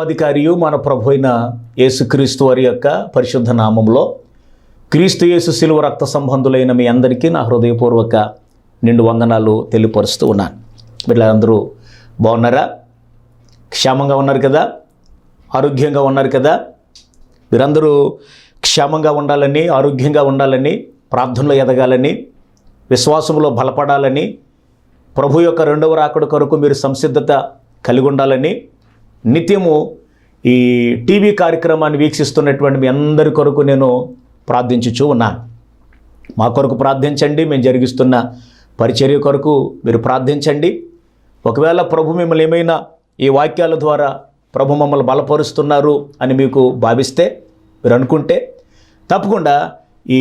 సర్వాధికారియు మన ప్రభు అయిన యేసుక్రీస్తు వారి యొక్క పరిశుద్ధ నామంలో క్రీస్తు యేసు శిలువ రక్త సంబంధులైన మీ అందరికీ నా హృదయపూర్వక నిండు వందనాలు తెలియపరుస్తూ ఉన్నాను. వీళ్ళందరూ బాగున్నారా? క్షేమంగా ఉన్నారు కదా? ఆరోగ్యంగా ఉన్నారు కదా? మీరందరూ క్షేమంగా ఉండాలని ఆరోగ్యంగా ఉండాలని ప్రార్థనలో ఎదగాలని విశ్వాసంలో బలపడాలని ప్రభు యొక్క రెండవ రాకడ కొరకు మీరు సంసిద్ధత కలిగి ఉండాలని నిత్యము ఈ టీవీ కార్యక్రమాన్ని వీక్షిస్తున్నటువంటి మీ అందరి కొరకు నేను ప్రార్థించుచూ ఉన్నాను. మా కొరకు ప్రార్థించండి మేము జరిగిస్తున్న పరిచర్య కొరకు మీరు ప్రార్థించండి. ఒకవేళ ప్రభు మిమ్మల్ని ఏమైనా ఈ వాక్యాల ద్వారా ప్రభు మమ్మల్ని బలపరుస్తున్నారు అని మీకు భావిస్తే మీరు అనుకుంటే తప్పకుండా ఈ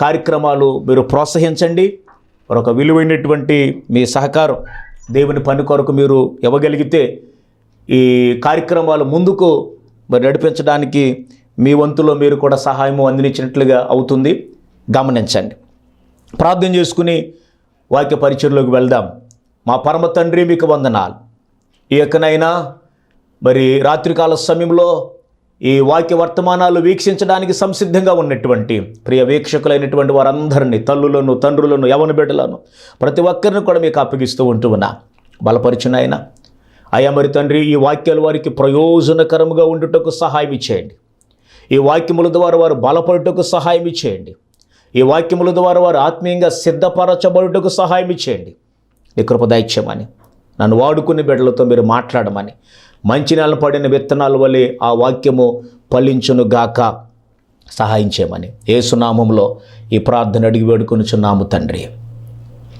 కార్యక్రమాలు మీరు ప్రోత్సహించండి. మరొక విలువైనటువంటి మీ సహకారం దేవుని పని కొరకు మీరు ఇవ్వగలిగితే ఈ కార్యక్రమాలు ముందుకు మరి నడిపించడానికి మీ వంతులో మీరు కూడా సహాయము అందించినట్లుగా అవుతుంది. గమనించండి. ప్రార్థన చేసుకుని వాక్య పరిచయలోకి వెళ్దాం. మా పరమ తండ్రి మీకు వందనాలు. ఈ యొక్కనైనా మరి రాత్రికాల సమయంలో ఈ వాక్య వర్తమానాలు వీక్షించడానికి సంసిద్ధంగా ఉన్నటువంటి ప్రియ వీక్షకులైనటువంటి వారందరినీ తల్లులను తండ్రులను యవన బిడ్డలను ప్రతి ఒక్కరిని కూడా మీకు అప్పగిస్తూ ఉంటూ ఉన్నా. బలపరిచిన అయ్యా మరి తండ్రి ఈ వాక్యాలు వారికి ప్రయోజనకరముగా ఉండుటకు సహాయం ఇచ్చేయండి. ఈ వాక్యముల ద్వారా వారు బలపడుటకు సహాయం ఇచ్చేయండి. ఈ వాక్యముల ద్వారా వారు ఆత్మీయంగా సిద్ధపరచబడుటకు సహాయం ఇచ్చేయండి. నీ కృపదాయిత్యమని నన్ను వాడుకునే బిడ్డలతో మీరు మాట్లాడమని మంచి నెల పడిన విత్తనాల వలె ఆ వాక్యము ఫలించును గాక సహాయం చేయమని ఏసునామంలో ఈ ప్రార్థన అడిగి వేడుకొనిచున్నాము తండ్రి.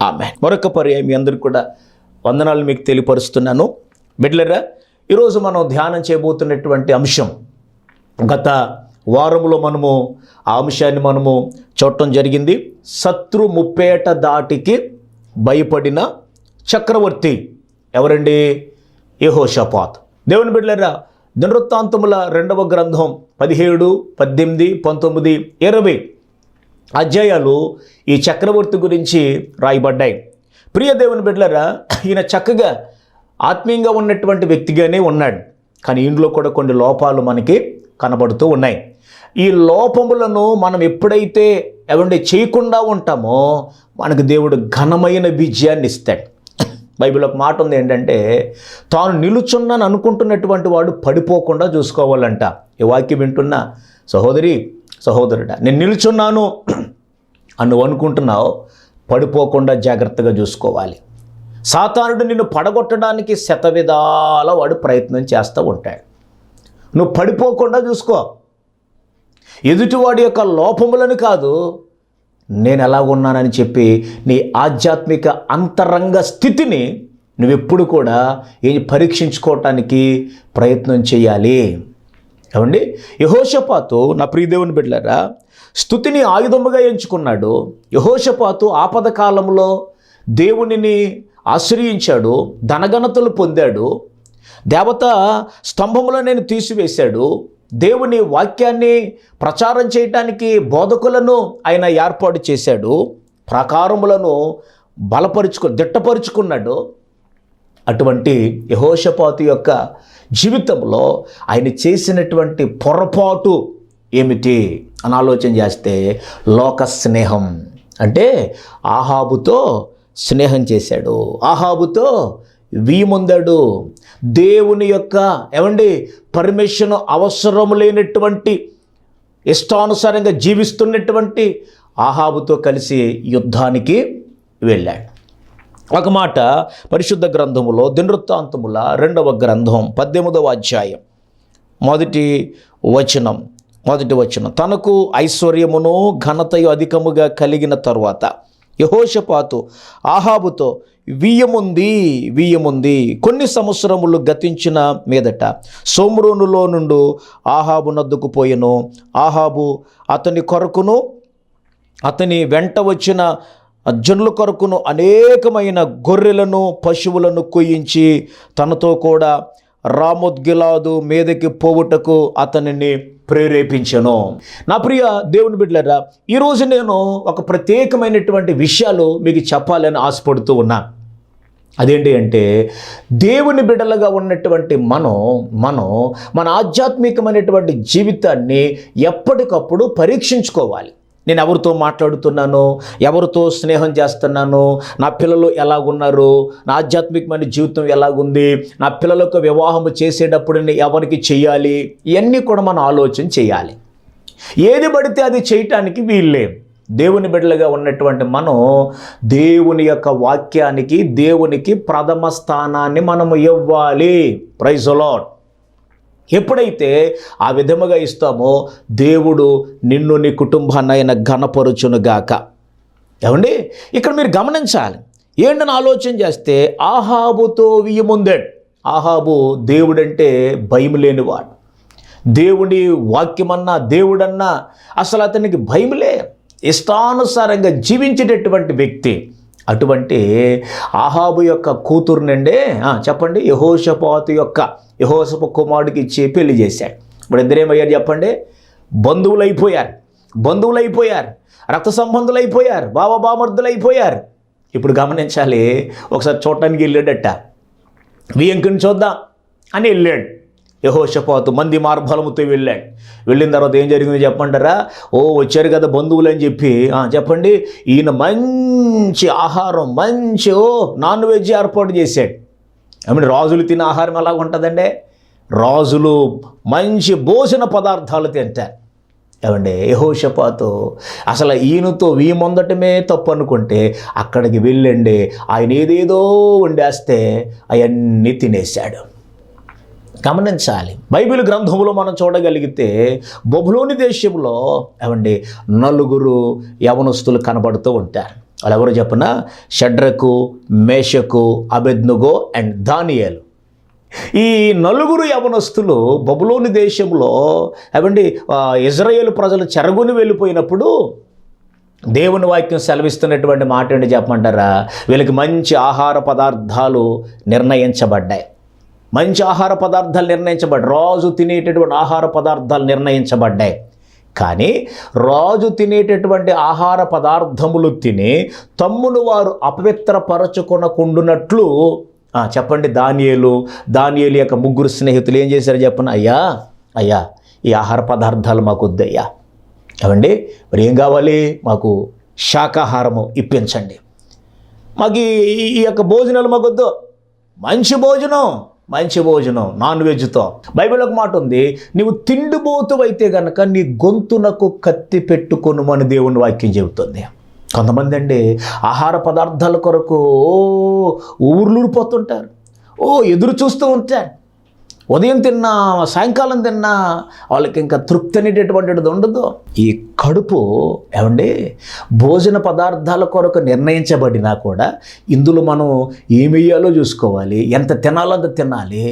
ఆమె మరొక పర్యాయం మీ అందరికీ కూడా వందనాలు మీకు తెలియపరుస్తున్నాను. బిడ్లరా ఈరోజు మనం ధ్యానం చేయబోతున్నటువంటి అంశం గత వారంలో మనము ఆ అంశాన్ని మనము చూడటం జరిగింది. శత్రు ముప్పేట దాటికి భయపడిన చక్రవర్తి ఎవరండి? యహోషపాత్. దేవుని బిడ్డలరా దినవృత్తాంతముల రెండవ గ్రంథం పదిహేడు పద్దెనిమిది పంతొమ్మిది ఇరవై అధ్యాయాలు ఈ చక్రవర్తి గురించి రాయబడ్డాయి. ప్రియ దేవుని బిడ్డలరా ఈయన చక్కగా ఆత్మీయంగా ఉన్నటువంటి వ్యక్తిగానే ఉన్నాడు. కానీ ఇంట్లో కూడా కొన్ని లోపాలు మనకి కనబడుతూ ఉన్నాయి. ఈ లోపములను మనం ఎప్పుడైతే ఎవండి చేయకుండా ఉంటామో మనకు దేవుడు ఘనమైన విజయాన్ని ఇస్తాడు. బైబిల్ ఒక మాట ఉంది ఏంటంటే తాను నిలుచున్నాను అనుకుంటున్నటువంటి వాడు పడిపోకుండా చూసుకోవాలంట. ఈ వాక్యం వింటున్న సహోదరి సహోదరుడా నేను నిలుచున్నాను అని అనుకుంటున్నావు పడిపోకుండా జాగ్రత్తగా చూసుకోవాలి. సాతానుడు నిన్ను పడగొట్టడానికి శతవిధాల వాడు ప్రయత్నం చేస్తూ ఉంటాడు. నువ్వు పడిపోకుండా చూసుకో. ఎదుటివాడి యొక్క లోపములను కాదు నేను ఎలా ఉన్నానని చెప్పి నీ ఆధ్యాత్మిక అంతరంగ స్థితిని నువ్వెప్పుడు కూడా ఏం పరీక్షించుకోవటానికి ప్రయత్నం చేయాలి. ఏమండి? యహోషపాతు నా ప్రియదేవుని బిడ్డలారా స్థుతిని ఆయుధముగా ఎంచుకున్నాడు. యహోషపాతు ఆపద కాలంలో దేవునిని ఆశ్రయించాడు ధనఘనతలు పొందాడు దేవత స్తంభములో నేను తీసివేశాడు దేవుని వాక్యాన్ని ప్రచారం చేయటానికి బోధకులను ఆయన ఏర్పాటు చేశాడు ప్రకారములను బలపరుచుకు దిట్టపరుచుకున్నాడు. అటువంటి యహోషపాతు యొక్క జీవితంలో ఆయన చేసినటువంటి పొరపాటు ఏమిటి అని ఆలోచన చేస్తే లోక స్నేహం. అంటే ఆహాబుతో స్నేహం చేశాడు. ఆహాబుతో వీముందడు. దేవుని యొక్క ఏమండి? పర్మిషన్ అవసరం లేనటువంటి ఇష్టానుసారంగా జీవిస్తున్నటువంటి ఆహాబుతో కలిసి యుద్ధానికి వెళ్ళాడు. ఒక మాట పరిశుద్ధ గ్రంథములో దినృత్తాంతముల రెండవ గ్రంథం పద్దెనిమిదవ అధ్యాయం మొదటి వచనం మొదటి వచనం. తనకు ఐశ్వర్యమును ఘనతయు అధికముగా కలిగిన తరువాత యహోషపాతు ఆహాబుతో వియ్యముంది వియ్యముంది కొన్ని సంవత్సరములు గతించిన మీదట సోమ్రోనులో నుండు ఆహాబు నద్దుకు పోయెను ఆహాబు అతని కొరకును అతని వెంట వచ్చిన జనుల కొరకును అనేకమైన గొర్రెలను పశువులను కొయ్యించి తనతో కూడా రామోద్గిలాదు మీదకి పోవుటకు అతనిని ప్రేరేపించను. నా ప్రియ దేవుని బిడ్డలరా ఈరోజు నేను ఒక ప్రత్యేకమైనటువంటి విషయాలు మీకు చెప్పాలని ఆశపడుతూ ఉన్నా. అదేంటి అంటే దేవుని బిడ్డలుగా ఉన్నటువంటి మనం మనం మన ఆధ్యాత్మికమైనటువంటి జీవితాన్ని ఎప్పటికప్పుడు పరీక్షించుకోవాలి. నేను ఎవరితో మాట్లాడుతున్నాను ఎవరితో స్నేహం చేస్తున్నాను నా పిల్లలు ఎలాగున్నారు నా ఆధ్యాత్మికమైన జీవితం ఎలాగుంది నా పిల్లలకు వివాహం చేసేటప్పుడు నేను ఎవరికి చేయాలి ఇవన్నీ కూడా మనం ఆలోచన చేయాలి. ఏది పడితే అది చేయటానికి వీల్లేం దేవుని బిడ్డలుగా ఉన్నటువంటి మనం దేవుని యొక్క వాక్యానికి దేవునికి ప్రథమ స్థానాన్ని మనము ఇవ్వాలి. ప్రైజ్ అలాట్ ఎప్పుడైతే ఆ విధముగా ఇస్తామో దేవుడు నిన్ను నీ కుటుంబాన్ని ఆయన ఘనపరుచునుగాక. ఏమండి? ఇక్కడ మీరు గమనించాలి. ఏంటని ఆలోచన చేస్తే ఆహాబుతో వియ్యముందాడు ఆహాబు దేవుడంటే భయం లేనివాడు. దేవుడి వాక్యమన్నా దేవుడన్నా అసలు అతనికి భయములే ఇష్టానుసారంగా జీవించేటటువంటి వ్యక్తి. అటువంటి ఆహాబు యొక్క కూతురు నుండే చెప్పండి యహోషపాతు యొక్క యహోషప కుమారుడికి ఇచ్చి పెళ్ళి చేశాడు. ఇప్పుడు ఇద్దరేమయ్యారు చెప్పండి? బంధువులు అయిపోయారు బంధువులు అయిపోయారు రక్త సంబంధులు అయిపోయారు బావ బామర్దులు అయిపోయారు ఇప్పుడు గమనించాలి ఒకసారి చూడటానికి వెళ్ళాడట. వియంకుని చూద్దాం అని వెళ్ళాడు. యహోషపాతు మంది మార్బలముతో వెళ్ళాడు వెళ్ళిన తర్వాత ఏం జరిగిందో చెప్పంటారా ఓ వచ్చారు కదా బంధువులు అని చెప్పి. చెప్పండి. ఈయన మంచి ఆహారం మంచి ఓ నాన్ వెజ్ ఏర్పాటు చేశాడు. ఐ మీన్ రాజులు తినే ఆహారం ఎలా ఉంటుందండి? రాజులు మంచి భోజన పదార్థాలు తింటారు. ఏమండి? యహోషపాతు అసలు ఈయనతో వీమొందటమే తప్పు అనుకుంటే అక్కడికి వెళ్ళండి. ఆయన ఏదేదో వండేస్తే అవన్నీ తినేశాడు. గమనించాలి. బైబిల్ గ్రంథంలో మనం చూడగలిగితే బొబులోని దేశంలో ఏమండి నలుగురు యవనస్తులు కనబడుతూ ఉంటారు. వాళ్ళు ఎవరు చెప్పిన? Shadrach Meshach Abednego and Daniel. ఈ నలుగురు యవనస్తులు బబులోని దేశంలో ఏమండి ఇజ్రాయేల్ ప్రజలు చెరగుని వెళ్ళిపోయినప్పుడు దేవుని వాక్యం సెలవిస్తున్నటువంటి మాట ఏంటి చెప్పమంటారా? వీళ్ళకి మంచి ఆహార పదార్థాలు నిర్ణయించబడ్డాయి. మంచి ఆహార పదార్థాలు నిర్ణయించబడ్డాయి రాజు తినేటటువంటి ఆహార పదార్థాలు నిర్ణయించబడ్డాయి. కానీ రాజు తినేటటువంటి ఆహార పదార్థములు తిని తమ్మును వారు అపవిత్రపరచుకొనకుండునట్లు చెప్పండి దానియలు దానియలు యొక్క ముగ్గురు స్నేహితులు ఏం చేశారు చెప్పండి? అయ్యా అయ్యా ఈ ఆహార పదార్థాలు మాకు వద్దయ్యా. ఏమండి? మరి ఏం కావాలి? మాకు శాకాహారము ఇప్పించండి. మాకు ఈ ఈ యొక్క భోజనాలు మాకు మంచి భోజనం. మంచి భోజనం నాన్ వెజ్తో. బైబిల్ ఒక మాట ఉంది నీవు తిండిపోతు అయితే గనక నీ గొంతునకు కత్తి పెట్టుకొనుమని దేవుని వాక్యం చెబుతుంది. కొంతమంది అండి ఆహార పదార్థాల కొరకు ఓ ఊర్లూరిపోతుంటారు. ఓ ఎదురు చూస్తూ ఉంటారు. ఉదయం తిన్నా సాయంకాలం తిన్నా వాళ్ళకి ఇంకా తృప్తి అనేటటువంటిది ఉండదు. ఈ కడుపు ఏమండి? భోజన పదార్థాల కొరకు నిర్ణయించబడినా కూడా ఇందులో మనం ఏమి వేయాలో చూసుకోవాలి ఎంత తినాలో అంత తినాలి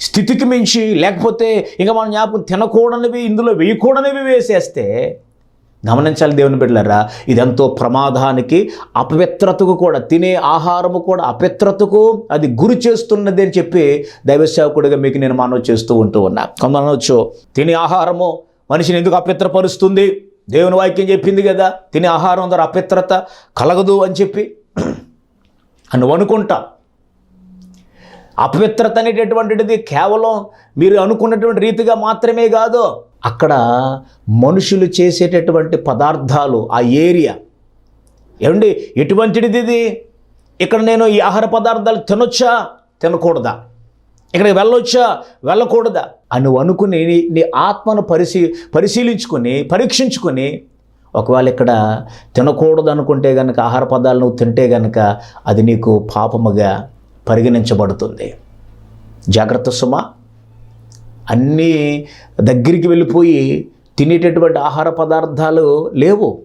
స్థితికి మించి లేకపోతే ఇంకా మనం జ్ఞాపకం తినకూడనివి ఇందులో వేయకూడనివి వేసేస్తే గమనించాలి దేవుని బిడ్డలరా ఇదెంతో ప్రమాదానికి అపవిత్రతకు కూడా తినే ఆహారము కూడా అపవిత్రతకు అది గురి చేస్తున్నది అని చెప్పి దైవసేవకుడిగా మీకు నేను మనవి చేస్తూ ఉంటూ ఉన్నా. కొంత తినే ఆహారము మనిషిని ఎందుకు అపవిత్రపరుస్తుంది? దేవుని వాక్యం చెప్పింది కదా తినే ఆహారం ద్వారా అపవిత్రత కలగదు అని చెప్పి. అని నువ్వు అనుకుంటా. అపవిత్రత అనేటటువంటిది కేవలం మీరు అనుకున్నటువంటి రీతిగా మాత్రమే కాదు అక్కడ మనుషులు చేసేటటువంటి పదార్థాలు ఆ ఏరియా. ఏమండి ఎటువంటిది ఇది? ఇక్కడ నేను ఈ ఆహార పదార్థాలు తినొచ్చా? తినకూడదా? ఇక్కడికి వెళ్ళొచ్చా? వెళ్ళకూడదా? అని నువ్వు అనుకుని నీ నీ ఆత్మను పరిశీ పరిశీలించుకొని పరీక్షించుకొని ఒకవేళ ఇక్కడ తినకూడదు అనుకుంటే కనుక ఆహార పదార్థాలు నువ్వు తింటే కనుక అది నీకు పాపముగా పరిగణించబడుతుంది. జాగ్రత్త సుమ. అన్నీ దగ్గరికి వెళ్ళిపోయి తినేటటువంటి ఆహార పదార్థాలు లేవు.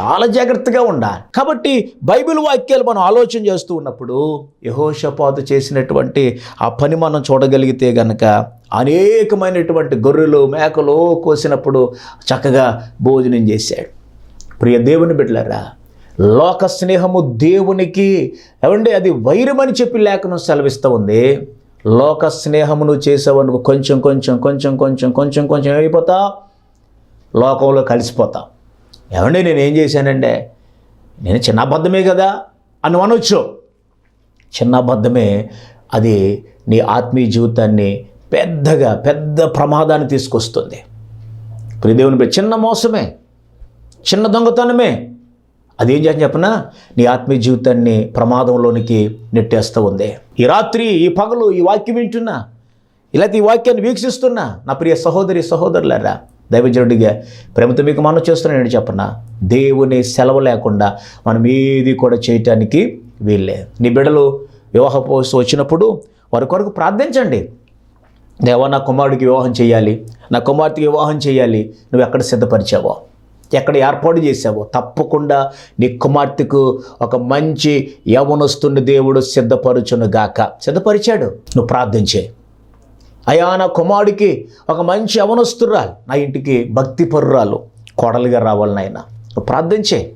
చాలా జాగ్రత్తగా ఉండాలి. కాబట్టి బైబిల్ వాక్యాలు మనం ఆలోచన చేస్తూ ఉన్నప్పుడు యహోషపాతు చేసినటువంటి ఆ పని మనం చూడగలిగితే గనక అనేకమైనటువంటి గొర్రెలు మేకలు కోసినప్పుడు చక్కగా భోజనం చేశాడు. ప్రియ దేవుని బిడ్డలరా లోక స్నేహము దేవునికి ఏమండి? అది వైరమని చెప్పి లేఖనం సెలవిస్తూ ఉంది. లోక స్నేహమును చేసేవనుకు కొంచెం కొంచెం కొంచెం కొంచెం కొంచెం కొంచెం ఏమైపోతా లోకంలో కలిసిపోతా. ఏమండి? నేను ఏం చేశానంటే నేను చిన్న అబద్ధమే కదా అని అనొచ్చు. చిన్న అబద్ధమే అది నీ ఆత్మీయ జీవితాన్ని పెద్దగా పెద్ద ప్రమాదాన్ని తీసుకొస్తుంది. ప్రిదేవుని చిన్న మోసమే చిన్న దొంగతనమే. అదేం చేయాలని చెప్పిన? నీ ఆత్మీయ జీవితాన్ని ప్రమాదంలోనికి నెట్టేస్తూ ఉంది. ఈ రాత్రి ఈ పగలు ఈ వాక్యం వింటున్నా ఇలా ఈ వాక్యాన్ని వీక్షిస్తున్నా నా ప్రియ సహోదరి సహోదరులారా దైవజనుడిగా ప్రేమతో మీకు మనం చేస్తున్నాను చెప్పనా? దేవుని సెలవు లేకుండా మనం ఏది కూడా చేయటానికి వీళ్ళే నీ బిడ్డలు వివాహ పోస్ట్ వచ్చినప్పుడు వారి కొరకు ప్రార్థించండి. దేవా నా కుమారుడికి వివాహం చేయాలి. నా కుమార్తెకి వివాహం చేయాలి. నువ్వు ఎక్కడ సిద్ధపరిచావో? ఎక్కడ ఏర్పాటు చేసావో తప్పకుండా నీ కుమార్తెకు ఒక మంచి యవనస్తుని దేవుడు సిద్ధపరచును గాక. సిద్ధపరిచాడు. నువ్వు ప్రార్థించే అయా నా కుమారుడికి ఒక మంచి యవనస్తురాలు. నా ఇంటికి భక్తి పరురాలు కోడలుగా రావాలి నాయన. నువ్వు ప్రార్థించే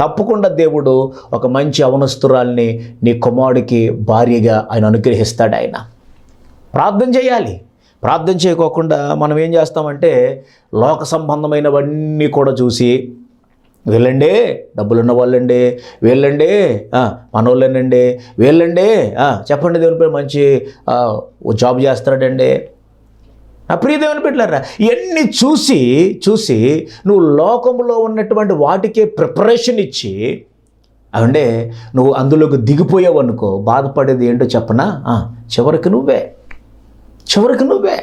తప్పకుండా దేవుడు ఒక మంచి అవనస్తురాల్ని నీ కుమారుడికి భార్యగా ఆయన అనుగ్రహిస్తాడు ఆయన. ప్రార్థన చేయాలి. ప్రార్థన చేయకోకుండా మనం ఏం చేస్తామంటే లోక సంబంధమైనవన్నీ కూడా చూసి వీళ్ళండి డబ్బులున్న వాళ్ళండి వీళ్ళండి ఆ, మనోళ్ళేనండి వీళ్ళండి చెప్పండి దేవుని పేరు మంచి జాబ్ చేస్తాడండి నా ప్రియ దేవుని పెట్టారా ఇవన్నీ చూసి చూసి నువ్వు లోకంలో ఉన్నటువంటి వాటికే ప్రిపరేషన్ ఇచ్చి అవంటే నువ్వు అందులోకి దిగిపోయావు అనుకో బాధపడేది ఏంటో చెప్పనా? చివరికి నువ్వే. చివరికి నువ్వే.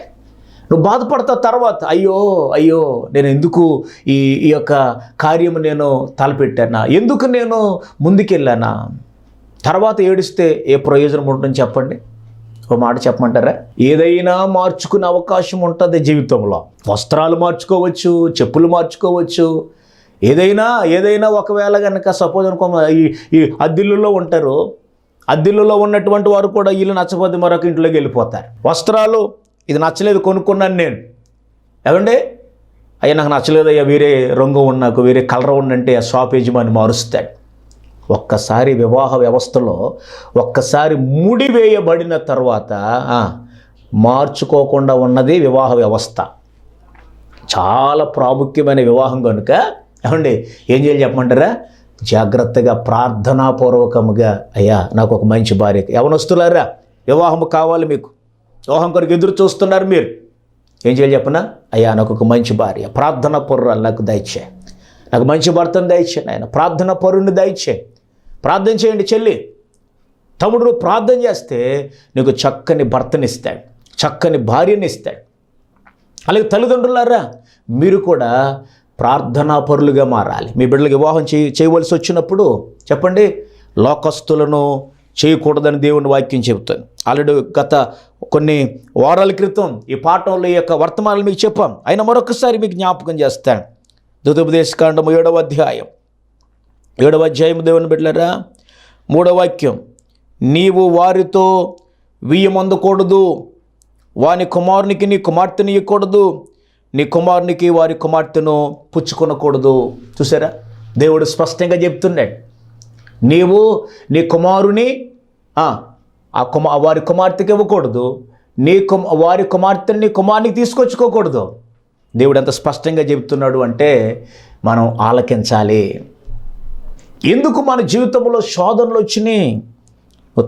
నువ్వు బాధపడతా తర్వాత అయ్యో అయ్యో నేను ఎందుకు ఈ ఈ యొక్క కార్యము నేను తలపెట్టానా? ఎందుకు నేను ముందుకెళ్ళానా? తర్వాత ఏడిస్తే ఏ ప్రయోజనం ఉంటుందని చెప్పండి. ఒక మాట చెప్పమంటారా? ఏదైనా మార్చుకునే అవకాశం ఉంటుంది జీవితంలో. వస్త్రాలు మార్చుకోవచ్చు చెప్పులు మార్చుకోవచ్చు. ఏదైనా ఏదైనా ఒకవేళ కనుక సపోజ్ అనుకో ఈ ఈ అద్దిల్లులో ఉంటారు. అద్దిల్లులో ఉన్నటువంటి వారు కూడా ఇల్లు నచ్చపోతే మరొక ఇంట్లోకి వెళ్ళిపోతారు. వస్త్రాలు ఇది నచ్చలేదు కొనుక్కున్నాను నేను. ఏమండి? అయ్యా నాకు నచ్చలేదు అయ్యా వేరే రంగు ఉన్నాకు వేరే కలర్ ఉండంటే ఆ షాప్ యజమాని మారుస్తాడు. ఒక్కసారి వివాహ వ్యవస్థలో ఒక్కసారి ముడి వేయబడిన తర్వాత మార్చుకోకుండా ఉన్నది వివాహ వ్యవస్థ. చాలా ప్రాముఖ్యమైన వివాహం కనుక ఏమండి ఏం చేయాలి చెప్పమంటారా? జాగ్రత్తగా ప్రార్థనాపూర్వకముగా అయ్యా నాకు ఒక మంచి భార్య. ఎవనొస్తున్నారా వివాహం కావాలి మీకు. వివాహం కొరకు ఎదురు చూస్తున్నారు మీరు. ఏం చేయాలి చెప్పనా? అయ్యా నాకు ఒక మంచి భార్య. ప్రార్థన పొర్రాలు నాకు దయచే. నాకు మంచి భర్తను దయచే ఆయన ప్రార్థన పొరుని దయచే. ప్రార్థన చేయండి చెల్లి. తమ్ముడు నువ్వు ప్రార్థన చేస్తే నీకు చక్కని భర్తనిస్తాడు చక్కని భార్యని ఇస్తాడు. అలాగే తల్లిదండ్రులారా మీరు కూడా ప్రార్థనా పరులుగా మారాలి. మీ బిడ్డలకు వివాహం చేయ చేయవలసి వచ్చినప్పుడు చెప్పండి లోకస్తులను చేయకూడదని దేవుని వాక్యం చెబుతాను ఆల్రెడీ గత కొన్ని వారాల క్రితం ఈ పాఠంలో ఈ యొక్క వర్తమానాలు మీకు చెప్పాం. అయినా మరొకసారి మీకు జ్ఞాపకం చేస్తాను. దుతుపదేశకాండము ఏడవ అధ్యాయం. ఏడవ అధ్యాయం దేవుని బిడ్డలరా మూడవ వాక్యం. నీవు వారితో వియ్యం అందకూడదు వాని కుమారునికి నీ కుమార్తెని ఇవ్వకూడదు నీ కుమారునికి వారి కుమార్తెను పుచ్చుకొనకూడదు. చూసారా? దేవుడు స్పష్టంగా చెప్తున్నాడు. నీవు నీ కుమారుని ఆ, కుమా వారి కుమార్తెకి ఇవ్వకూడదు. నీ కుమ వారి కుమార్తెని నీ కుమారునికి తీసుకొచ్చుకోకూడదు. దేవుడు ఎంత స్పష్టంగా చెబుతున్నాడు అంటే మనం ఆలకించాలి. ఎందుకు మన జీవితంలో శోధనలు వచ్చినాయి?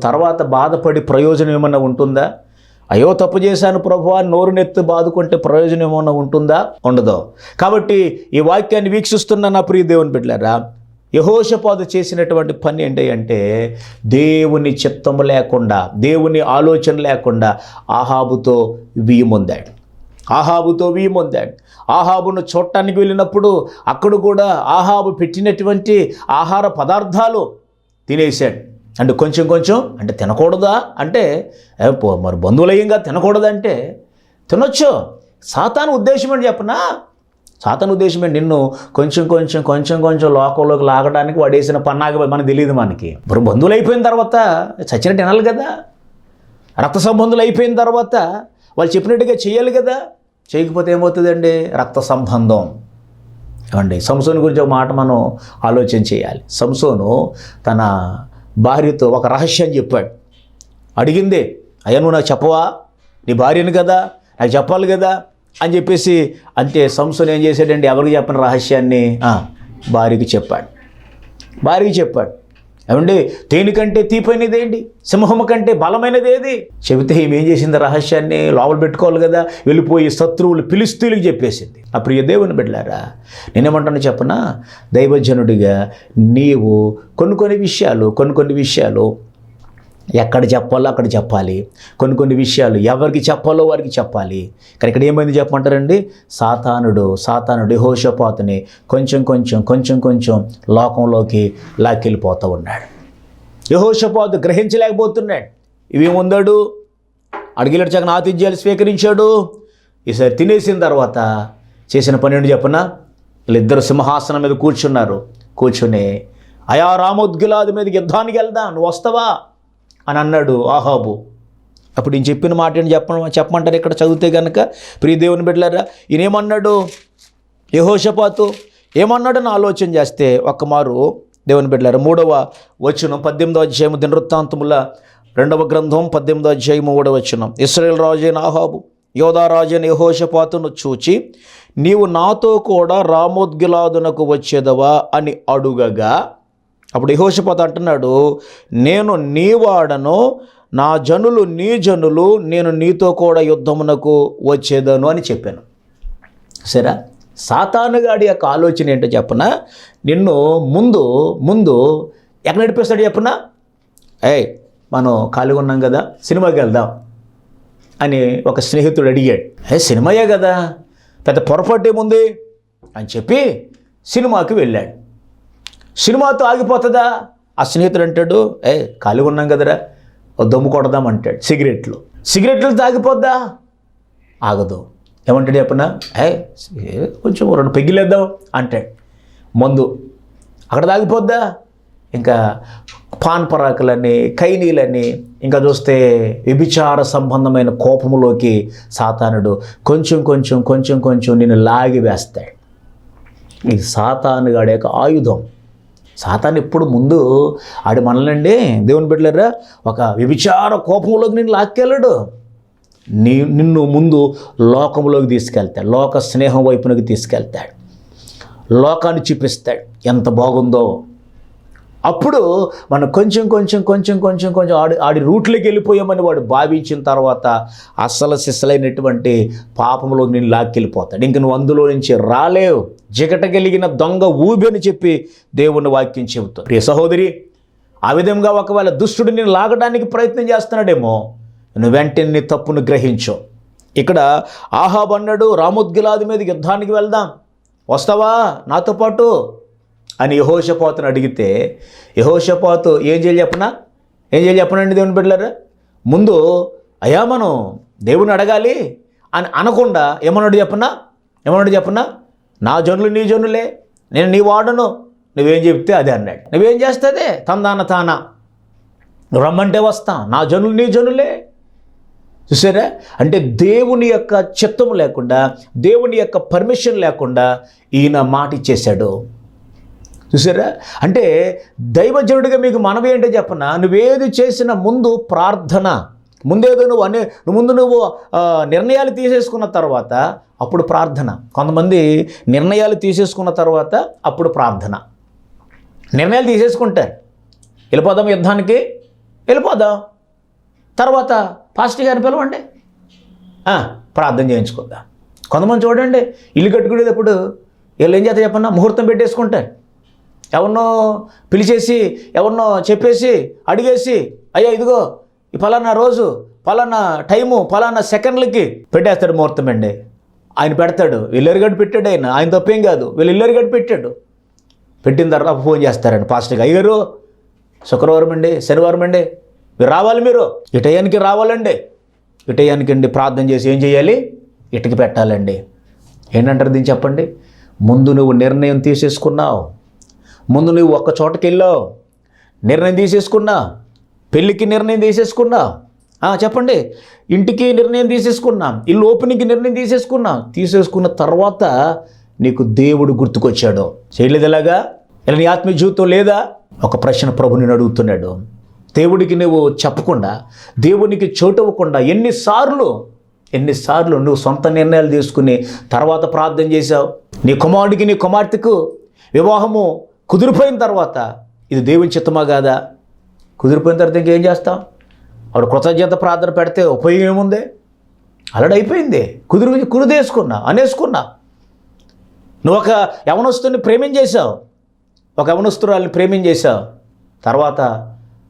తర్వాత బాధపడి ప్రయోజనం ఏమన్నా ఉంటుందా? అయ్యో తప్పు చేశాను ప్రభు అని నోరు నెత్తి బాదుకుంటే ప్రయోజనం ఏమన్నా ఉంటుందా? ఉండదు. కాబట్టి ఈ వాక్యాన్ని వీక్షిస్తున్న నా ప్రియ దేవుని బిడ్డారా యహోషపాదు చేసినటువంటి పని ఏంటి అంటే దేవుని చిత్తము లేకుండా దేవుని ఆలోచన లేకుండా ఆహాబుతో వీయమొందాడు ఆహాబుతో వీయమొందాడు ఆహాబును చూడటానికి వెళ్ళినప్పుడు అక్కడ కూడా ఆహాబు పెట్టినటువంటి ఆహార పదార్థాలు తినేశాడు. అంటే కొంచెం కొంచెం అంటే తినకూడదా అంటే మరి బంధువులయ్యంగా తినకూడదంటే తినొచ్చు. సాతాను ఉద్దేశం అని చెప్పనా? సాతాను ఉద్దేశం ఏంటి? నిన్ను కొంచెం కొంచెం కొంచెం కొంచెం లోకంలోకి లాగడానికి వాడేసిన పన్నాగ మనకు తెలియదు మనకి. మరి బంధువులు అయిపోయిన తర్వాత చచ్చినట్టు వినాలి కదా. రక్త సంబంధులు అయిపోయిన తర్వాత వాళ్ళు చెప్పినట్టుగా చేయాలి కదా. చేయకపోతే ఏమవుతుందండి? రక్త సంబంధం. ఏమండి? సంసోను గురించి ఒక మాట మనం ఆలోచన చేయాలి. సంసోను తన భార్యతో ఒక రహస్యం చెప్పాడు. అడిగిందే అయ్యా నువ్వు నాకు చెప్పవా? నీ భార్యను కదా? నాకు చెప్పాలి కదా? అని చెప్పేసి అంతే సంసోన్ ఏం చేశాడండి? ఎవరికి చెప్పిన రహస్యాన్ని? భార్యకి చెప్పాడు. భార్యకి చెప్పాడు. ఏమండి? తేనికంటే తీపైనది ఏంటి? సింహము కంటే బలమైనది ఏది? చెబితే ఈమె ఏం చేసింది రహస్యాన్ని? లోపల పెట్టుకోవాలి కదా. వెళ్ళిపోయి శత్రువులు పిలిస్తీలకు చెప్పేసింది. ఆ ప్రియ దేవుని బిడ్డలారా నేనేమంటాను చెప్పనా? దైవజనుడిగా నీవు కొన్ని కొన్ని విషయాలు కొన్ని కొన్ని విషయాలు ఎక్కడ చెప్పాలో అక్కడ చెప్పాలి. కొన్ని కొన్ని విషయాలు ఎవరికి చెప్పాలో వారికి చెప్పాలి. కానీ ఇక్కడ ఏమైంది చెప్పమంటారండి? సాతానుడు సాతానుడు హోషపాతుని కొంచెం కొంచెం కొంచెం కొంచెం లోకంలోకి లాక్కెళ్ళిపోతూ ఉన్నాడు. యహోషపాతు గ్రహించలేకపోతున్నాడు. ఇవేముందాడు అడిగిలటి చక్కన ఆతిథ్యాలు స్వీకరించాడు. ఈసారి తినేసిన తర్వాత చేసిన పని ఏంటి వీళ్ళిద్దరు సింహాసనం మీద కూర్చున్నారు. కూర్చుని అయా రామోద్గిలాది మీద యుద్ధానికి వెళ్దాం నువ్వు వస్తావా? అని అన్నాడు ఆహాబు అప్పుడు నేను చెప్పిన మాట ఏంటి చెప్ప చెప్పమంటారు ఇక్కడ చదివితే కనుక ప్రియదేవుని బిడ్డలారా ఈయన ఏమన్నాడు యహోషపాతు ఏమన్నాడని ఆలోచన చేస్తే ఒక్కమారు దేవుని బిడ్డలారు మూడవ వచనం పద్దెనిమిదో అధ్యాయము దినవృత్తాంతముల రెండవ గ్రంథం పద్దెనిమిదో అధ్యాయము మూడవ వచనం. ఇస్రాయేల్ రాజైన ఆహాబు యోధారాజైన యహోషపాతును చూచి నీవు నాతో కూడా రామోద్గిలాదునకు వచ్చేదవా అని అడుగగా అప్పుడు యహోషపాతు అంటున్నాడు నేను నీ వాడను నా జనులు నీ జనులు నేను నీతో కూడా యుద్ధమునకు వచ్చేదను అని చెప్పాను. సరే సాతానుగాడి యొక్క ఆలోచన ఏంటో చెప్పన? నిన్ను ముందు ముందు ఎక్కడ నడిపిస్తాడు చెప్పనా? ఏయ్ మనం ఖాళీగా ఉన్నాం కదా సినిమాకి వెళ్దాం అని ఒక స్నేహితుడు అడిగాడు. ఏ సినిమాయే కదా పెద్ద పొరపాటు ఏముంది అని చెప్పి సినిమాకి వెళ్ళాడు. సినిమాతో ఆగిపోతుందా? ఆ స్నేహితుడు అంటాడు ఏ ఖాళీగా ఉన్నాం కదరా దమ్ము కొడదాం అంటాడు సిగరెట్లు. సిగరెట్లు తాగిపోద్దా? ఆగదు. ఏమంటాడు చెప్పనా ఏ కొంచెం రెండు పెగ్గిలేద్దాం అంటాడు. మందు అక్కడ తాగిపోద్దా? ఇంకా పాన్ పరాకులని కైనీలని ఇంకా చూస్తే వ్యభిచార సంబంధమైన కోపములోకి సాతానుడు కొంచెం కొంచెం కొంచెం కొంచెం నిన్ను లాగి వేస్తాడు. ఇది సాతానుగాడే యొక్క ఆయుధం సాతాన్ని ఎప్పుడు ముందు ఆడి మనలండి దేవుని బిడ్డలరా ఒక వ్యభిచార కోపంలోకి నేను లాక్కెళ్ళాడు. నీ నిన్ను ముందు లోకంలోకి తీసుకెళ్తాడు లోక స్నేహం వైపునకి తీసుకెళ్తాడు లోకాన్ని చూపిస్తాడు. ఎంత బాగుందో అప్పుడు మనం కొంచెం కొంచెం కొంచెం కొంచెం కొంచెం ఆడి ఆడి రూట్లోకి వెళ్ళిపోయామని వాడు భావించిన తర్వాత అస్సలు సిస్సలైనటువంటి పాపంలో నేను లాక్కెళ్ళిపోతాడు. ఇంక నువ్వు అందులో నుంచి రాలేవు. జిగటగలిగిన దొంగ ఊబి అని చెప్పి దేవుని వాక్యం చెబుతాడు ప్రియ సహోదరి ఆ విధంగా ఒకవేళ దుష్టుడు నేను లాగడానికి ప్రయత్నం చేస్తున్నాడేమో నువ్వు వెంటనే నీ తప్పును గ్రహించు. ఇక్కడ ఆహాబ్ అన్నాడు రాముద్గిలాది మీద యుద్ధానికి వెళ్దాం. వస్తావా? నాతో పాటు? అని యహోషపాతుని అడిగితే యహోషపాతు ఏం చేయాలి చెప్పనా? ఏం చేయాలి చెప్పనండి దేవుని బిడ్డలారా? ముందు అయ్యా మనం దేవుని అడగాలి అని అనకుండా ఏమన్నాడు చెప్పనా? ఏమన్నాడు చెప్పనా? నా జనులు నీ జనులే నేను నీ వాడను. నువ్వేం చెప్తే అదే అన్నాడు. నువ్వేం చేస్తుంది తందాన తానా. నువ్వు రమ్మంటే వస్తా. నా జనులు నీ జనులే. చూసారా? అంటే దేవుని యొక్క చిత్తం లేకుండా దేవుని యొక్క పర్మిషన్ లేకుండా ఈయన మాట ఇచ్చేశాడు చూసారా అంటే దైవజనుడిగా మీకు మనవి ఏంటో చెప్పనా? నువ్వేది చేసిన ముందు ప్రార్థన. ముందేదో నువ్వు అనే నువ్వు ముందు నువ్వు నిర్ణయాలు తీసేసుకున్న తర్వాత అప్పుడు ప్రార్థన. కొంతమంది నిర్ణయాలు తీసేసుకున్న తర్వాత అప్పుడు ప్రార్థన. నిర్ణయాలు తీసేసుకుంటారు. వెళ్ళిపోదాం యుద్ధానికి. వెళ్ళిపోదాం. తర్వాత పాస్టర్ గారిని పిలవండి. ప్రార్థన చేయించుకుందాం. కొంతమంది చూడండి ఇల్లు కట్టుకునేటప్పుడు వీళ్ళు ఏం చేస్తారు చెప్పన్నా ముహూర్తం పెట్టేసుకుంటారు. ఎవరినో పిలిచేసి ఎవరినో చెప్పేసి అడిగేసి అయ్యా ఇదిగో ఈ ఫలానా రోజు ఫలానా టైము ఫలానా సెకండ్లకి పెట్టేస్తాడు ముహూర్తం అండి. ఆయన పెడతాడు. ఇల్లరిగడ్డ పెట్టాడు ఆయన. ఆయన తప్పేం కాదు. వీళ్ళు ఇల్లరిగడ్డ పెట్టాడు. పెట్టిన తర్వాత ఫోన్ చేస్తారండి. పాస్టర్కి అయ్యారు శుక్రవారం అండి శనివారం అండి మీరు రావాలి మీరు? ఈ టయానికి రావాలండి. ఈ టయానికి అండి ప్రార్థన చేసి ఏం చేయాలి? ఇటుకి పెట్టాలండి. ఏంటంటారు దీన్ని చెప్పండి? ముందు నువ్వు నిర్ణయం తీసేసుకున్నావు. ముందు నువ్వు ఒక్క చోటకి వెళ్ళావు నిర్ణయం తీసేసుకున్నా. పెళ్ళికి నిర్ణయం తీసేసుకున్నా. చెప్పండి. ఇంటికి నిర్ణయం తీసేసుకున్నా. ఇల్లు ఓపెనింగ్కి నిర్ణయం తీసేసుకున్నా. తీసేసుకున్న తర్వాత నీకు దేవుడు గుర్తుకొచ్చాడు. చేయలేదు ఎలాగా? ఇలా నీ ఆత్మీయ జీవితం లేదా? ఒక ప్రశ్న ప్రభు నేను అడుగుతున్నాడు. దేవుడికి నువ్వు చెప్పకుండా దేవునికి చోటు ఇవ్వకుండా ఎన్నిసార్లు ఎన్నిసార్లు నువ్వు సొంత నిర్ణయాలు తీసుకుని తర్వాత ప్రార్థన చేశావు. నీ కుమారుడికి నీ కుమార్తెకు వివాహము కుదిరిపోయిన తర్వాత ఇది దేవుని చిత్తమా కాదా? కుదిరిపోయిన తర్వాత ఇంకేం చేస్తాం? అప్పుడు కృతజ్ఞత ప్రార్థన పెడితే ఉపయోగం ఏముంది? అలడి అయిపోయింది కుదురు కురుదేసుకున్నా అనేసుకున్నా. నువ్వు ఒక యవనస్తుని ప్రేమించేశావు ఒక యవనస్తురాల్ని ప్రేమించేశావు తర్వాత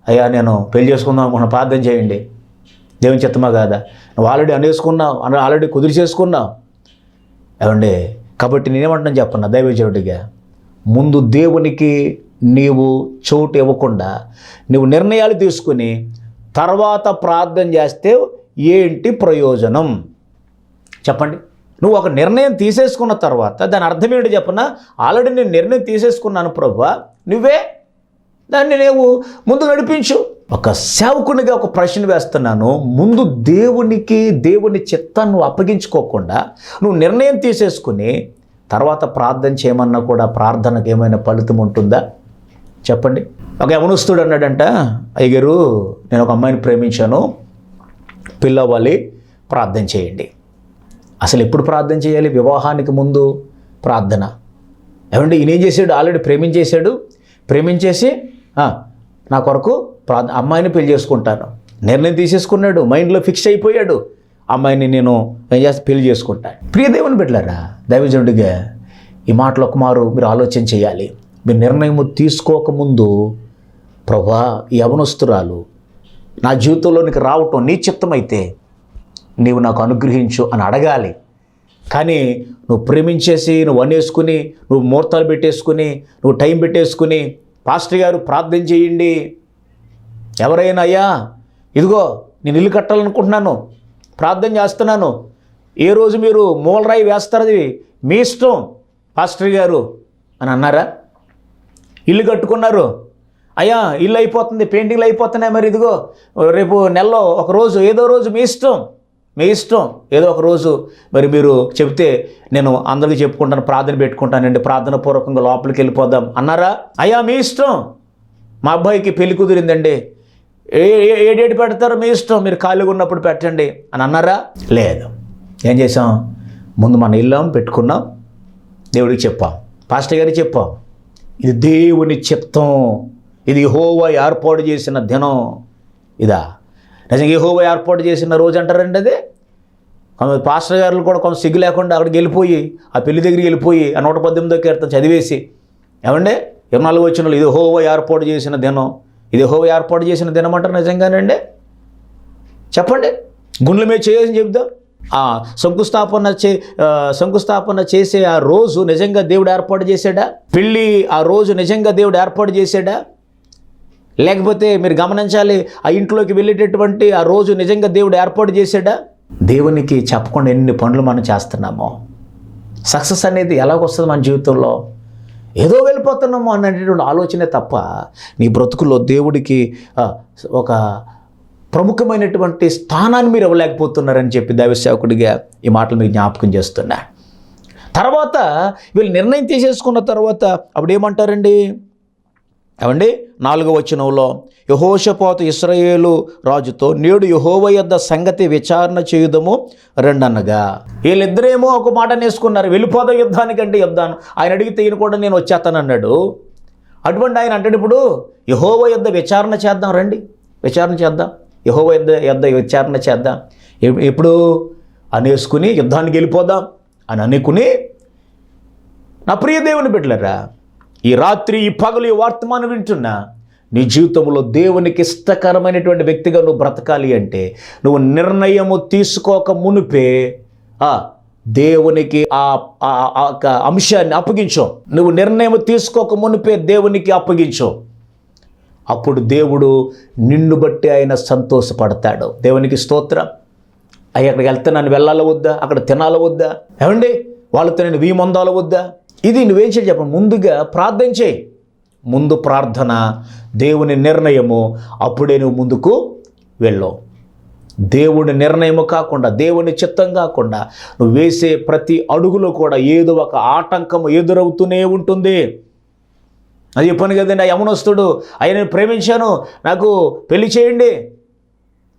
అయ్యా నేను పెళ్ళి చేసుకుందాం అనుకున్న ప్రార్థన చేయండి. దేవుని చిత్తమా కాదా? నువ్వు ఆల్రెడీ అనేసుకున్నావు అన- ఆల్రెడీ కుదిరి చేసుకున్నావు. ఏమండి కాబట్టి నేనేమంటున్నాను చెప్పన్నా దైవజనుడిగా ముందు దేవునికి నీవు చోటు ఇవ్వకుండా నువ్వు నిర్ణయాలు తీసుకుని తర్వాత ప్రార్థన చేస్తే ఏంటి ప్రయోజనం? చెప్పండి. నువ్వు ఒక నిర్ణయం తీసేసుకున్న తర్వాత దాని అర్థం ఏంటి చెప్పనా? ఆల్రెడీ నేను నిర్ణయం తీసేసుకున్నాను ప్రభు నువ్వే దాన్ని నీవు ముందు నడిపించు. ఒక సేవకునిగా ఒక ప్రశ్న వేస్తున్నాను. ముందు దేవునికి దేవుని చిత్తాన్ని నువ్వు అప్పగించుకోకుండా నువ్వు నిర్ణయం తీసేసుకుని తర్వాత ప్రార్థన చేయమన్నా కూడా ప్రార్థనకు ఏమైనా ఫలితం ఉంటుందా? చెప్పండి. ఒక యమనుస్తుడు అన్నాడంట అయ్యగారు నేను ఒక అమ్మాయిని ప్రేమించాను. పిల్లవాలి ప్రార్థన చేయండి. అసలు ఎప్పుడు ప్రార్థన చేయాలి? వివాహానికి ముందు ప్రార్థన. ఏమండి ఈయన ఏం చేశాడు? ఆల్రెడీ ప్రేమించేశాడు. ప్రేమించేసి నా కొరకు ప్రా అమ్మాయిని పెళ్ళి చేసుకుంటాను. నిర్ణయం తీసేసుకున్నాడు. మైండ్లో ఫిక్స్ అయిపోయాడు. అమ్మాయిని నేను ఏం చేస్తే? పెళ్ళి చేసుకుంటాను ప్రియదేవుని బిడ్డలారా దైవజనుడిగా ఈ మాటలు కుమారు మీరు ఆలోచన చేయాలి. మీరు నిర్ణయం తీసుకోకముందు ప్రభా ఈ అవనస్తురాలు నా జీవితంలోనికి రావటం నీ చిత్తమైతే నీవు నాకు అనుగ్రహించు అని అడగాలి. కానీ నువ్వు ప్రేమించేసి నువ్వు అనేసుకుని నువ్వు ముహూర్తాలు పెట్టేసుకుని నువ్వు టైం పెట్టేసుకుని పాస్టర్ గారు ప్రార్థన చేయండి. ఎవరైనా అయ్యా ఇదిగో నేను ఇల్లు కట్టాలనుకుంటున్నాను. ప్రార్థన చేస్తున్నాను. ఏ రోజు మీరు మూలరాయి వేస్తారది మీ ఇష్టం పాస్టర్ గారు అని అన్నారా? ఇల్లు కట్టుకున్నారు. అయ్యా ఇల్లు అయిపోతుంది పెయింటింగ్లు అయిపోతున్నాయి మరి ఇదిగో రేపు నెలలో ఒక రోజు ఏదో రోజు మీ ఇష్టం మీ ఇష్టం ఏదో ఒక రోజు మరి మీరు చెప్తే నేను అందరికీ చెప్పుకుంటాను ప్రార్థన పెట్టుకుంటానండి ప్రార్థన పూర్వకంగా లోపలికి వెళ్ళిపోదాం అన్నారా? అయ్యా మీ ఇష్టం. మా అబ్బాయికి పెళ్ళి కుదిరిందండి. ఏ ఏ- డేట్ పెడతారో మీ ఇష్టం. మీరు ఖాళీగా ఉన్నప్పుడు పెట్టండి అని అన్నారా? లేదు. ఏం చేసాం ముందు మన ఇల్లాం పెట్టుకున్నాం. దేవుడికి చెప్పాం. పాస్టర్ గారికి చెప్పాం. ఇది దేవుని చిత్తం. ఇది హోవా ఏర్పాటు చేసిన దినం. ఇదా. నిజంగా హోవా ఏర్పాటు చేసిన రోజు అంటారండి అది? కొంత పాస్టర్ గారులు కూడా కొంత సిగ్గు లేకుండా అక్కడికి వెళ్ళిపోయి ఆ పెళ్ళి దగ్గరికి వెళ్ళిపోయి ఆ నూట పద్దెనిమిదో కీర్తన చదివేసి ఏమండి? ఇరవై నాలుగు వచ్చిన ఇది హోవా ఏర్పాటు చేసిన దినం. ఇది హోవ ఏర్పాటు చేసిన దినం నిజంగానండి? చెప్పండి. గుండెల మీద చేయాలని చెప్దాం. ఆ శంకుస్థాపన చే శంకుస్థాపన చేసే ఆ రోజు నిజంగా దేవుడు ఏర్పాటు చేశాడా? పెళ్ళి ఆ రోజు నిజంగా దేవుడు ఏర్పాటు చేశాడా? లేకపోతే మీరు గమనించాలి ఆ ఇంట్లోకి వెళ్ళేటటువంటి ఆ రోజు నిజంగా దేవుడు ఏర్పాటు చేశాడా? దేవునికి చెప్పకుండా ఎన్ని పనులు మనం చేస్తున్నామో. సక్సెస్ అనేది ఎలాగొస్తుంది మన జీవితంలో? ఏదో వెళ్ళిపోతున్నాము అన్నటువంటి ఆలోచనే తప్ప నీ బ్రతుకుల్లో దేవుడికి ఒక ప్రముఖమైనటువంటి స్థానాన్ని మీరు ఇవ్వలేకపోతున్నారని చెప్పి దైవసేవకుడిగా ఈ మాటలు మీకు జ్ఞాపకం చేస్తున్నా. తర్వాత వీళ్ళు నిర్ణయం తీసేసుకున్న తర్వాత అప్పుడు ఏమంటారండి ఏమండి? నాలుగో వచనంలో యహోషపోత ఇస్రాయేలు రాజుతో నేడు యహోవ యొద్ద సంగతి విచారణ చేయుదము రెండనగా. వీళ్ళిద్దరేమో ఒక మాట నేసుకున్నారు వెళ్ళిపోదా యుద్ధానికంటే యుద్ధాను? ఆయన అడిగితే ఈయన కూడా నేను వచ్చేస్తానన్నాడు అటువంటి ఆయన అంటే ఇప్పుడు యహోవ యొద్ద విచారణ చేద్దాం రండి విచారణ చేద్దాం యహోవ యొద్ద యొద్ద విచారణ చేద్దాం. ఇప్పుడు ఎప్పుడు? అనేసుకుని యుద్ధానికి వెళ్ళిపోదాం అని అనుకుని నా ప్రియ దేవుని బిడ్డలరా ఈ రాత్రి ఈ పగలు ఈ వర్తమానం వింటున్నా నీ జీవితంలో దేవునికి ఇష్టకరమైనటువంటి వ్యక్తిగా నువ్వు బ్రతకాలి అంటే నువ్వు నిర్ణయము తీసుకోక మునిపే దేవునికి ఆ ఆ- ఆ యొక్క అంశాన్ని అప్పగించావు నువ్వు నిర్ణయం తీసుకోక మునిపే దేవునికి అప్పగించావు అప్పుడు దేవుడు నిన్ను బట్టి ఆయన సంతోషపడతాడు. దేవునికి స్తోత్రం. అయ్యి అక్కడికి వెళ్తే నన్ను వెళ్ళాల వద్దా? అక్కడ తినాల వద్దా? ఏమండి? వాళ్ళతో నేను వీమందాల వద్దా? ఇది నువ్వేం చేయాలి చెప్పండి ముందుగా ప్రార్థన చేయి. ముందు ప్రార్థన దేవుని నిర్ణయము అప్పుడే నువ్వు ముందుకు వెళ్ళవు. దేవుడి నిర్ణయము కాకుండా దేవుని చిత్తం కాకుండా నువ్వు వేసే ప్రతి అడుగులో కూడా ఏదో ఒక ఆటంకము ఎదురవుతూనే ఉంటుంది. అది చెప్పాను కదండి ఆ యమునస్తుడు ఆయన నేను ప్రేమించాను నాకు పెళ్ళి చేయండి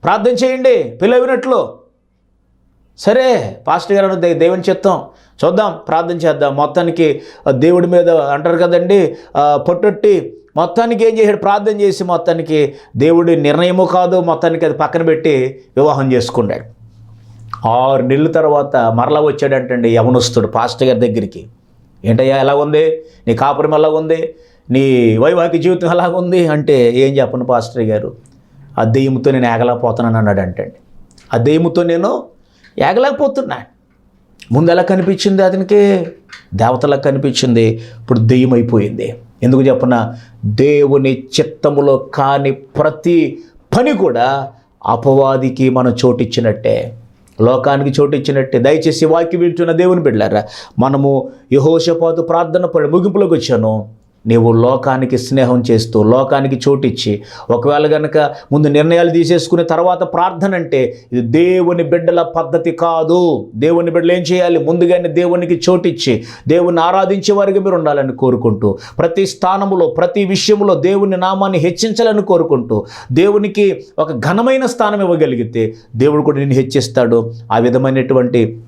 ప్రార్థన చేయండి పెళ్ళి అయినట్లు. సరే పాస్టర్ గారు దేవుని చిత్తం. చూద్దాం ప్రార్థన చేద్దాం. మొత్తానికి ఆ దేవుడి మీద అంటారు కదండి పొట్టొట్టి. మొత్తానికి ఏం చేశాడు? ప్రార్థన చేసి మొత్తానికి దేవుడి నిర్ణయము కాదు మొత్తానికి అది పక్కన పెట్టి వివాహం చేసుకున్నాడు. ఆరు నెలల తర్వాత మరలా వచ్చాడంటండి యవనస్తుడు పాస్టర్ గారి దగ్గరికి. ఏంటయ్యా ఎలా ఉంది? నీ కాపురం ఎలా ఉంది? నీ వైవాహిక జీవితం ఎలా ఉంది? అంటే ఏం చెప్పను పాస్టర్ గారు? ఆ దెయ్యంతో నేను ఏగలేకపోతున్నాను అన్నాడు అంటండి ఆ దెయ్యంతో నేను ఏగలేకపోతున్నా. ముందు ఎలా కనిపించింది అతనికి? దేవతలా కనిపించింది. ఇప్పుడు దెయ్యం అయిపోయింది ఎందుకు చెప్పన? దేవుని చిత్తములో కాని ప్రతి పని కూడా అపవాదికి మనం చోటిచ్చినట్టే. లోకానికి చోటిచ్చినట్టే. దయచేసి వాక్యం వింటున్న దేవుని బిడ్డారా మనము యహోషపాతు ప్రార్థన పడి ముగింపులోకి వచ్చాను. నీవు లోకానికి స్నేహం చేస్తూ లోకానికి చోటిచ్చి ఒకవేళ కనుక ముందు నిర్ణయాలు తీసేసుకునే తర్వాత ప్రార్థన అంటే ఇది దేవుని బిడ్డల పద్ధతి కాదు. దేవుని బిడ్డలు ఏం చేయాలి? ముందుగానే దేవునికి చోటిచ్చి దేవుని ఆరాధించే వారికి మీరు ఉండాలని కోరుకుంటూ ప్రతి స్థానములో ప్రతి విషయంలో దేవుని నామాన్ని హెచ్చించాలని కోరుకుంటూ దేవునికి ఒక ఘనమైన స్థానం ఇవ్వగలిగితే దేవుడు కూడా నిన్ను హెచ్చిస్తాడు. ఆ విధమైనటువంటి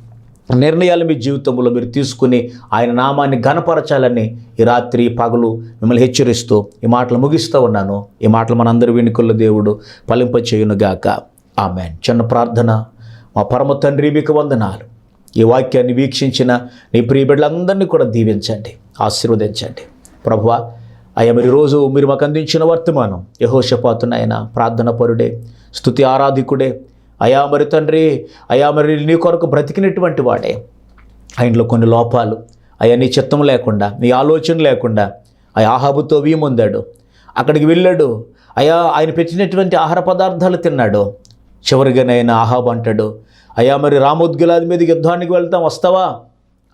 నిర్ణయాలు మీ జీవితంలో మీరు తీసుకుని ఆయన నామాన్ని ఘనపరచాలని ఈ రాత్రి పగలు మిమ్మల్ని హెచ్చరిస్తూ ఈ మాటలు ముగిస్తూ ఉన్నాను. ఈ మాటలు మనందరి వెనుకల దేవుడు పలింపచేయునుగాక ఆమె చిన్న ప్రార్థన. మా పరమ తండ్రి మీకు వందనాలు. ఈ వాక్యాన్ని వీక్షించిన నీ ప్రియబిడ్డలందరినీ కూడా దీవించండి ఆశీర్వదించండి. ప్రభువ అయ్యా మీరు రోజు మీరు మాకు అందించిన వర్తమానం యహోషపాతునైనా ప్రార్థన పరుడే స్థుతి ఆరాధికుడే అయా మరి తండ్రి అయా మరి నీ కొరకు బ్రతికినటువంటి వాడే. ఆయనలో కొన్ని లోపాలు. అయా నీ చిత్తం లేకుండా నీ ఆలోచన లేకుండా ఆ ఆహాబుతో వీముందాడు అక్కడికి వెళ్ళాడు. అయా ఆయన పెట్టినటువంటి ఆహార పదార్థాలు తిన్నాడు. చివరిగానైనా ఆహాబు అంటాడు అయా మరి రామోద్గిలాది మీద యుద్ధానికి వెళ్తాం వస్తావా?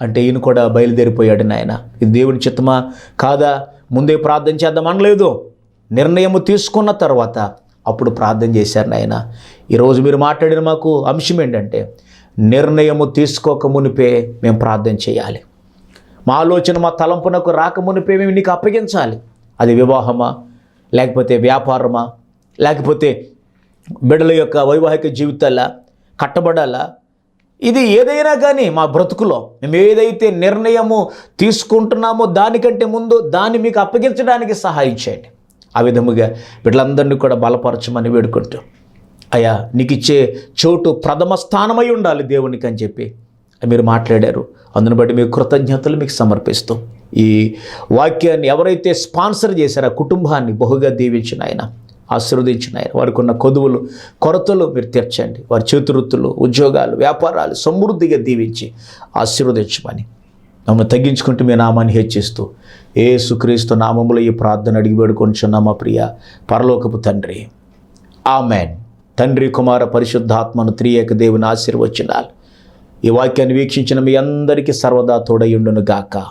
అంటే ఈయన కూడా బయలుదేరిపోయాడు నాయన. ఇది దేవుని చిత్తమా? కాదా? ముందే ప్రార్థన చేద్దాం అనలేదు. నిర్ణయము తీసుకున్న తర్వాత అప్పుడు ప్రార్థన చేశారు నాయన. ఈరోజు మీరు మాట్లాడిన మాకు అంశం ఏంటంటే నిర్ణయము తీసుకోక మునిపే మేము ప్రార్థన చేయాలి. మా ఆలోచన మా తలంపునకు రాక మునిపే మేము నీకు అప్పగించాలి. అది వివాహమా లేకపోతే వ్యాపారమా లేకపోతే బిడ్డల యొక్క వైవాహిక జీవితాలా కట్టబడాలా? ఇది ఏదైనా కానీ మా బ్రతుకులో మేము ఏదైతే నిర్ణయము తీసుకుంటున్నామో దానికంటే ముందు దాన్ని మీకు అప్పగించడానికి సహాయం చేయండి. ఆ విధముగా వీళ్ళందరినీ కూడా బలపరచమని వేడుకుంటూ అయ్యా నీకు ఇచ్చే చోటు ప్రథమ స్థానమై ఉండాలి దేవునికి అని చెప్పి మీరు మాట్లాడారు. అందును బట్టి మీ కృతజ్ఞతలు మీకు సమర్పిస్తూ ఈ వాక్యాన్ని ఎవరైతే స్పాన్సర్ చేశారో ఆ కుటుంబాన్ని బహుగా దీవించిన ఆయన ఆశీర్వదించిన ఆయన వారికి ఉన్న కొదువులు కొరతలు మీరు తీర్చండి. వారి చేతివృత్తులు ఉద్యోగాలు వ్యాపారాలు సమృద్ధిగా దీవించి ఆశీర్వదించమని మమ్మల్ని తగ్గించుకుంటూ మీ నామాన్ని హెచ్చిస్తూ ఏ సుక్రీస్తు నామములో ఈ ప్రార్థన అడిగి వేడుకొంచున్నా మా ప్రియ పరలోకపు తండ్రి. ఆమెన్. తండ్రి కుమార పరిశుద్ధాత్మను త్రియేక దేవుని ఆశీర్వచనాలు. ఈ వాక్యాన్ని వీక్షించిన మీ అందరికీ సర్వదా తోడయుండును గాక.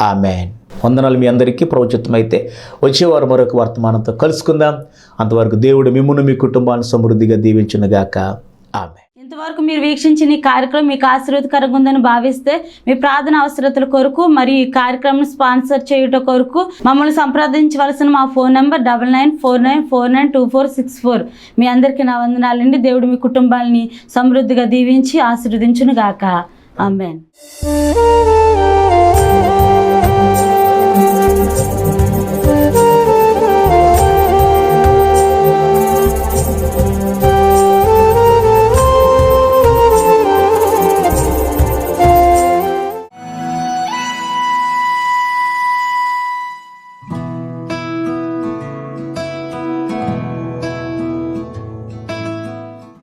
ఆమెన్. వందనాలు మీ అందరికీ. ప్రవచితమైతే వచ్చేవారు మరొక వర్తమానంతో కలుసుకుందాం. అంతవరకు దేవుడు మిమ్మును మీ కుటుంబాన్ని సమృద్ధిగా దీవించిన గాక. ఆమె ఇంతవరకు మీరు వీక్షించిన ఈ కార్యక్రమం మీకు ఆశీర్వదకరంగా ఉందని భావిస్తే మీ ప్రార్థన అవసరతల కొరకు మరియు ఈ కార్యక్రమం స్పాన్సర్ చేయుట కొరకు మమ్మల్ని సంప్రదించవలసిన మా phone number double nine four nine four nine two four six four. మీ అందరికీ నా వందనాలండి. దేవుడు మీ కుటుంబాలని సమృద్ధిగా దీవించి ఆశీర్వదించును గాక ఆమెన్.